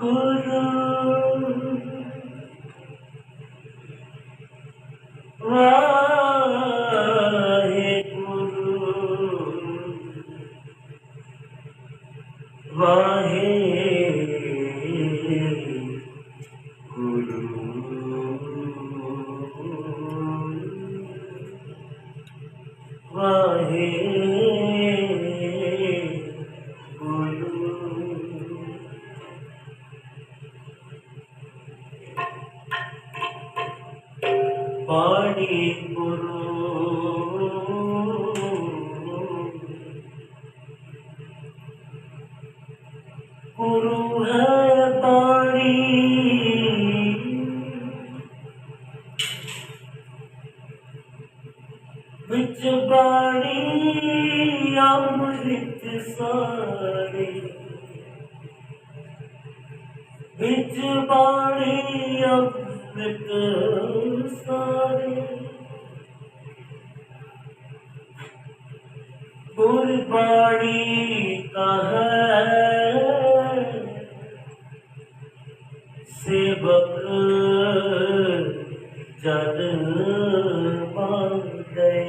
ਗੁਰੂ ਵਾਹਿਗੁਰੂ ਗੁਰੂ ਹੈ ਪਾਣੀ ਵਿੱਚ ਬਾਣੀ ਅੰਮ੍ਰਿਤ ਸਾਰੇ। ਵਿੱਚ ਬਾਣੀ ਅੰਮ੍ਰਿਤ ਸਾਰੇ। ਗੁਰਬਾਣੀ ਕਹੈ। ਸੇਵਕ ਜਨ ਮੰਗੈ।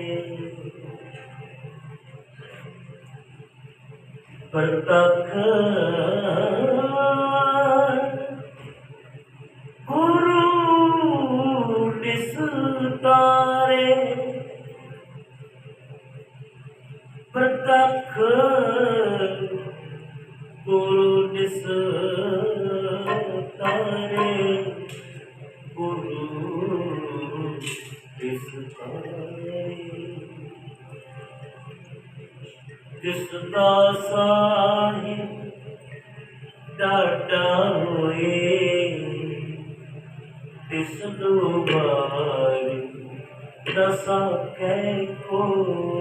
ਪ੍ਰਤਖ ਗੁਰੂ ਨਿਸਤਾਰੇ। ਪ੍ਰਤਖ ਗੁਰੂ ਨਿਸਤਾਰੇ ਗੁਰੂ ਨਿਸਤਾਰੇ ਜਿਸ ਦਾ ਸਾਹਿਬ ਡਾਟਾ ਹੋਏ ਤਿਸ ਦੁਬਾਰੇ ਦਸਾ ਕਹਿ ਕੋਏ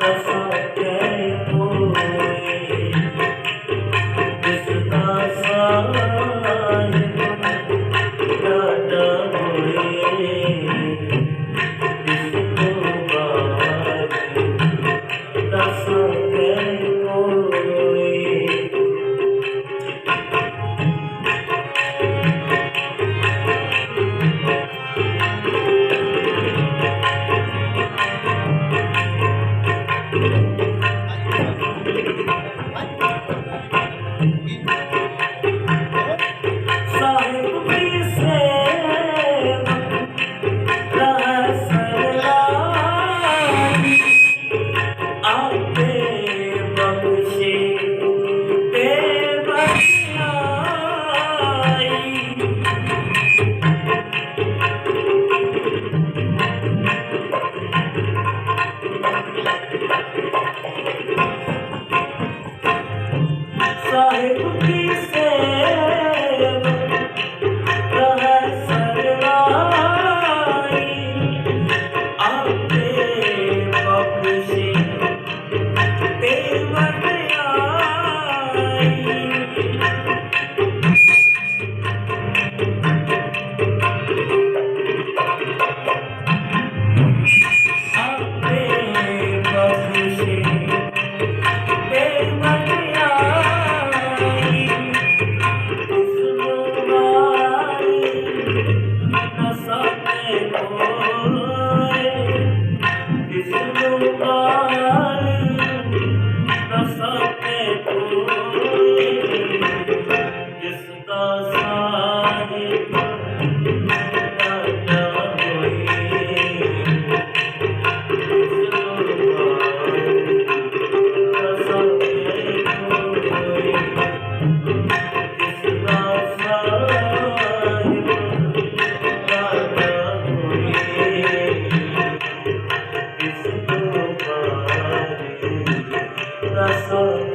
Thank you. Saheb corazón.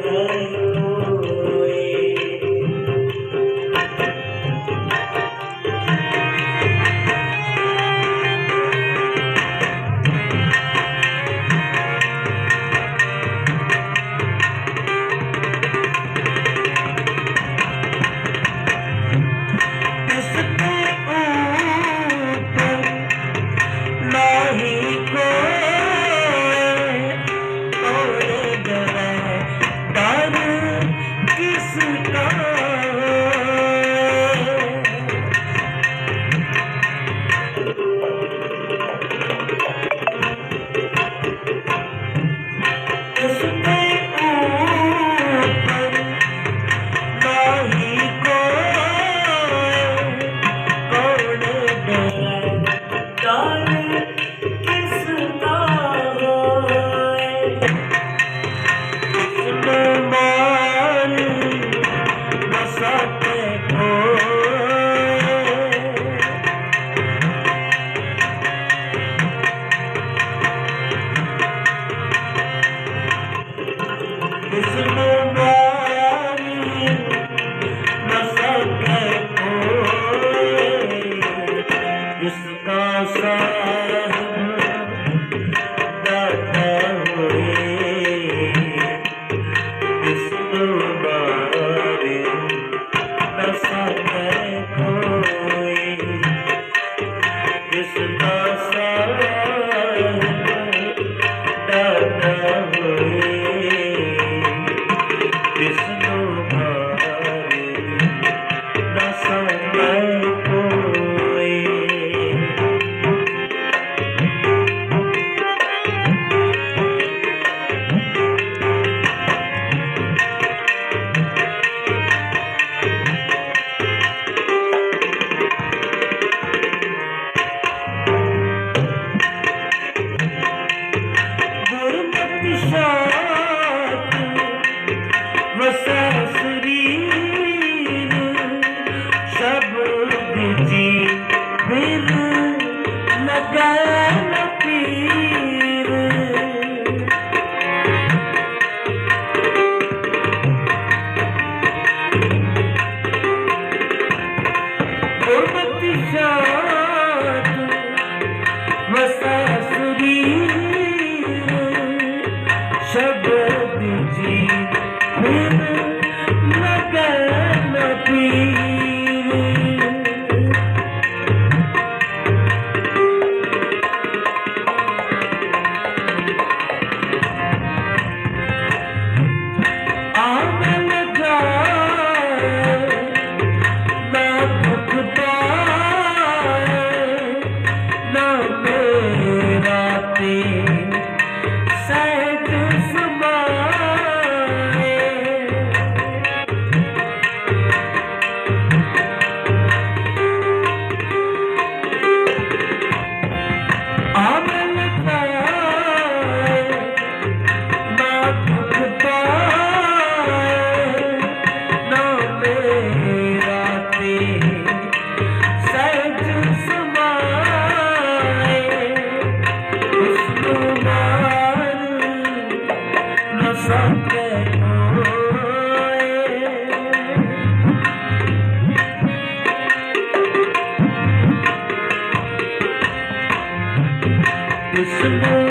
ਵਸੈ ਸਰੀਰ ਸ਼ਬਦ ਜੀ ਬਿਨ ਲਗੈ ਨਪੀਰ ਗੁਰਮਤਿ ਸ਼ਾ Listen.